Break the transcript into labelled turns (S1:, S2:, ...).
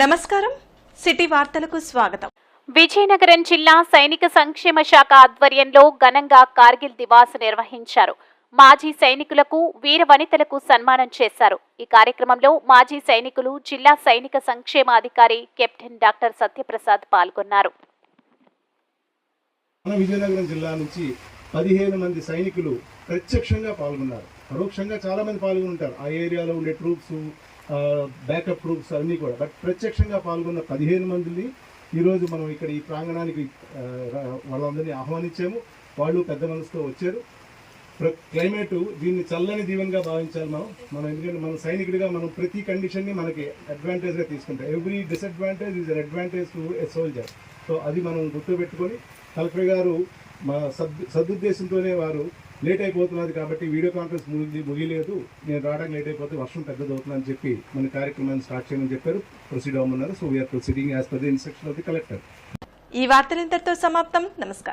S1: నమస్కారం. సిటీ వార్తలకు స్వాగతం.
S2: విజయనగరం జిల్లా సైనిక సంక్షేమ శాఖ ఆధ్వర్యంలో ఘనంగా కార్గిల్ దివాస్ నిర్వహించారు. మాజీ సైనికులకు వీర వనితలకు సన్మానం చేశారు. ఈ కార్యక్రమంలో మాజీ సైనికులు జిల్లా సైనిక సంక్షేమాధికారి కెప్టెన్ డాక్టర్ సత్యప్రసాద్ పాల్గొన్నారు.
S3: మన విజయనగరం జిల్లా నుంచి పదిహేను మంది సైనికులు ప్రత్యక్షంగా పాల్గొన్నారు. పరోక్షంగా చాలా మంది పాల్గొంటారు ఆ ఏరియాలో ఉండే ట్రూప్స్ బ్యాకప్ ట్రూప్స్ అన్నీ కూడా. బట్ ప్రత్యక్షంగా పాల్గొన్న పదిహేను మందిని ఈరోజు మనం ఇక్కడ ఈ ప్రాంగణానికి వాళ్ళందరినీ ఆహ్వానించాము. వాళ్ళు పెద్ద మనసుతో వచ్చారు. ప్ర- క్లైమేట్ దీన్ని చల్లని దీవెనగా భావించాలి మనం. మనం ఎందుకంటే మన సైనికుడిగా మనం ప్రతి కండిషన్ని మనకి అడ్వాంటేజ్గా తీసుకుంటాం. Every disadvantage is an advantage to a soldier so అది మనం గుర్తుపెట్టుకొని కలెక్టర్ గారు మా సద్ సదుద్దేశంతోనే వారు లేట్ అయిపోతున్నది కాబట్టి వీడియో కాన్ఫరెన్స్ ముగి ముగిలేదు నేను రావడానికి లేట్ అయిపోతే వర్షం పెద్దదవుతుందని చెప్పి మన కార్యక్రమాన్ని స్టార్ట్ చేయమని చెప్పారు. Proceed అవ్వమన్నారు. So we are proceeding as per the instruction of the collector
S1: ఈ వార్తలు ఇంతటితో సమాప్తం. నమస్కారం.